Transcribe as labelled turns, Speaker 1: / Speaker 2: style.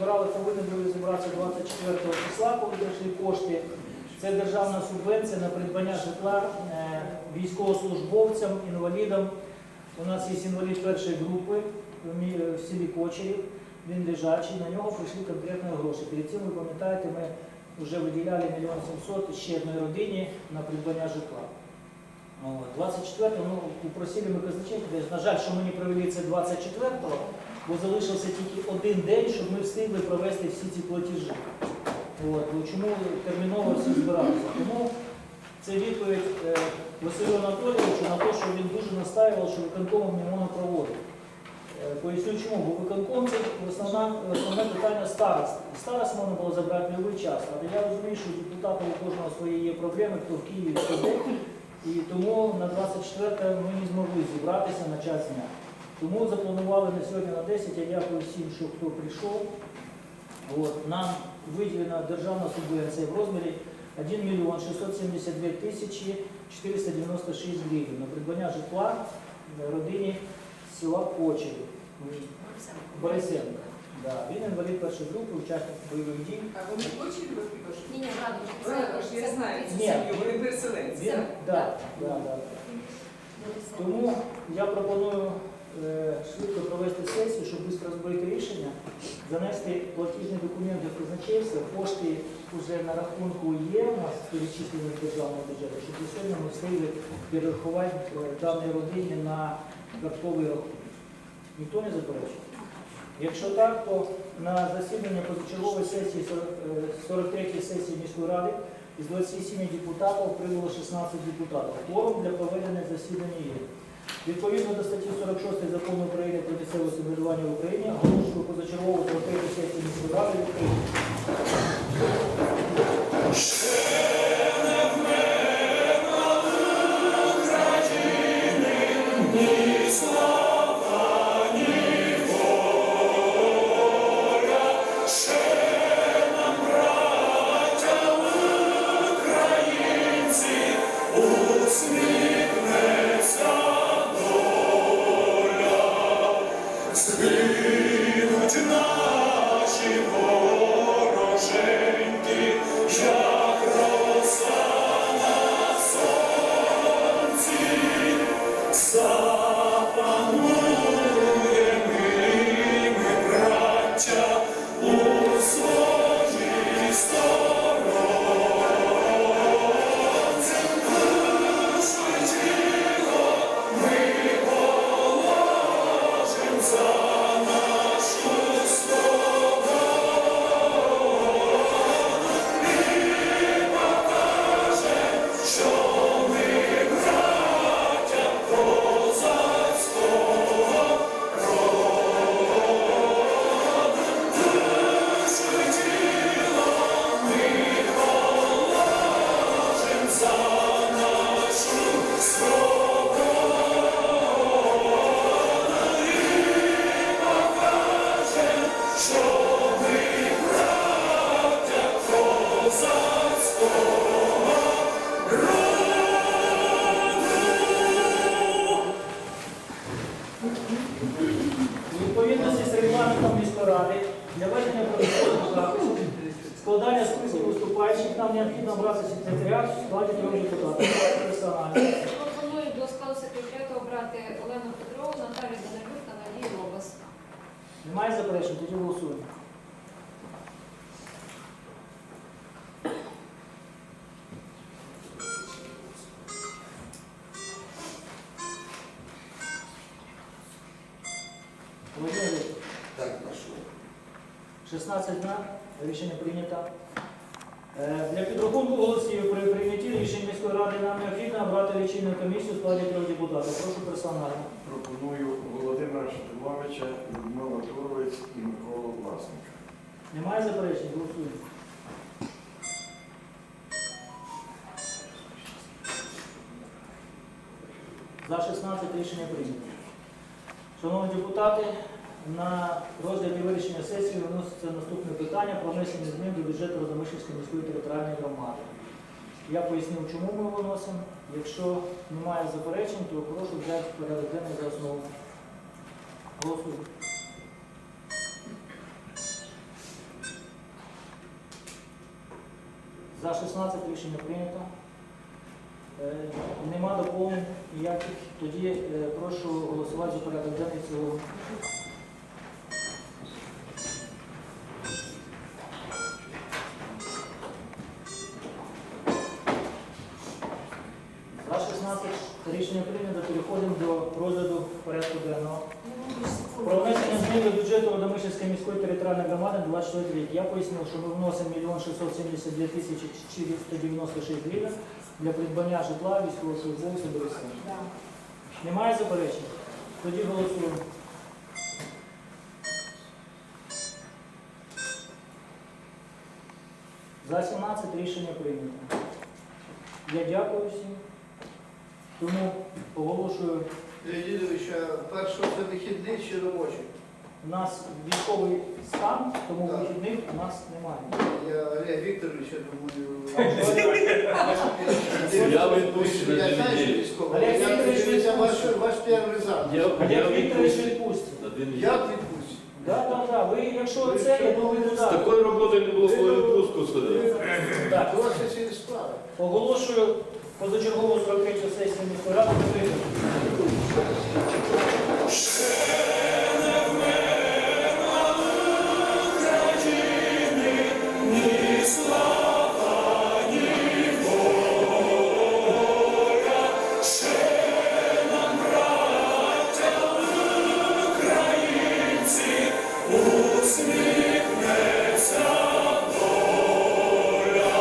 Speaker 1: збирали, повинні були зібратися 24 числа, коли прийшли кошти. Це державна субвенція на придбання житла е, військовослужбовцям, інвалідам. У нас є інвалід першої групи в в селі Кочерів. Він лежачий, на нього прийшли конкретні гроші. Перед цим, ви пам'ятаєте, ми вже виділяли мільйон 700 ще одній родині на придбання житла. От, 24 ну, упросили ми казначейку, на жаль, що ми не провели це 24-го, бо залишився тільки один день, щоб ми встигли провести всі ці платежі. От, ну, чому терміново всі збиралися? Тому це відповідь е, Василю Анатолійовичу на те, що він дуже настаював, що виконкомом не можна проводити. Е, Поясню чому, бо виконком це основна, основне питання старост. Старост можна було забрати в будь-який час, але я розумію, що у депутатів у кожного свої є проблеми, хто в Києві, хто де. І тому на 24 ми не змогли зібратися на час дня. Тому запланували на сьогодні на 10. Я дякую всім, що хто прийшов. От, нам виділена державна субвенція в розмірі 1 мільйон 672 тисячі 496 гривень на придбання житла родині села Кочеві. Борисенко. Да. Він інвалід першої групи, учасник бойових дій.
Speaker 2: А вони хочуть?
Speaker 3: Ні, ні,
Speaker 2: я знаю цю
Speaker 1: Ні.
Speaker 2: сім'ю, вони переселенці.
Speaker 1: Він, да, да, да. Тому я пропоную швидко провести сесію, щоб швидко розбити рішення, занести платіжні документи казначейство, кошти вже на рахунку є у нас перечислені в державному бюджеті, щоб сьогодні ми встигли перерахувати е, даній родині на додатковий рахунок. Ніхто не заперечує? Якщо так, то на засідання позачергової сесії 43-ї сесії міської ради із 27 депутатів прибуло 16 депутатів. Кворум для проведення засідання є. Відповідно до статті 46 закону України про місцеве самоврядування в Україні оголошую позачергову 43 сесію міської ради Christmas. Виступаючих нам необхідно брати секретаріат в складі трьох депутатів. Персонально.
Speaker 3: Пропоную до складу секретаріату обрати Олену Петрову, Наталію Данилюк та Надію Робас.
Speaker 1: Немає заперечень, тоді голосуємо. Володимир Вікторович,
Speaker 4: Так, прошу.
Speaker 1: 16 на рішення прийнято. Е, Для підрахунку голосів при прийнятті рішень міської ради нам необхідно обрати лічильну комісію в складі трьох депутатів. Прошу персонально.
Speaker 5: Пропоную Володимира Штимовича, Людмила Туровець і Миколу Власника.
Speaker 1: Немає заперечень? Голосуємо. За 16 рішення прийнято. Шановні депутати, на розгляді вирішення сесії виноситься наступне питання про внесення змін до бюджету Розумишівської міської територіальної громади. Я пояснив, чому ми виносимо. Якщо немає заперечень, то прошу взяти порядок денний за основу. Голосуємо. За 16 рішення прийнято. Е, нема доповнень ніяких. Тоді е, прошу голосувати за порядок денний цього. Рішення прийнято. Переходимо до розгляду порядку денного. Про внесення змін до бюджету Водомишльської міської територіальної громади на 24 рік. Я пояснив, що ми вносимо 1 672 тисячі 496 гривень для придбання житла військовослужбовців БСН. Немає заперечень? Тоді голосуємо. За 17 рішення прийнято. Я дякую всім. Тому оголошую,
Speaker 4: Леонідович, а першого це вихідний чи робочий?
Speaker 1: у нас військовий стан, тому
Speaker 4: Так.
Speaker 1: вихідних у нас немає.
Speaker 4: Я Олег Вікторович, я думаю.
Speaker 6: Я в на
Speaker 4: Я знаю, що військовий.
Speaker 1: Олег
Speaker 4: Я
Speaker 1: Вікторович,
Speaker 4: ваш, ваш перший запит.
Speaker 6: Я, я
Speaker 1: Олег Вікторович
Speaker 6: відпустці.
Speaker 1: відпустці.
Speaker 6: На дві неділі.
Speaker 4: Як відпустці?
Speaker 1: Так, так, так. Ви, якщо це, я думаю,
Speaker 6: З
Speaker 1: так.
Speaker 6: такої роботи не було свою відпустку сходити.
Speaker 1: Так,
Speaker 4: У вас є справи.
Speaker 1: оголошую Позачергову 43-ю сесію міської ради Усміхнеться
Speaker 7: доля.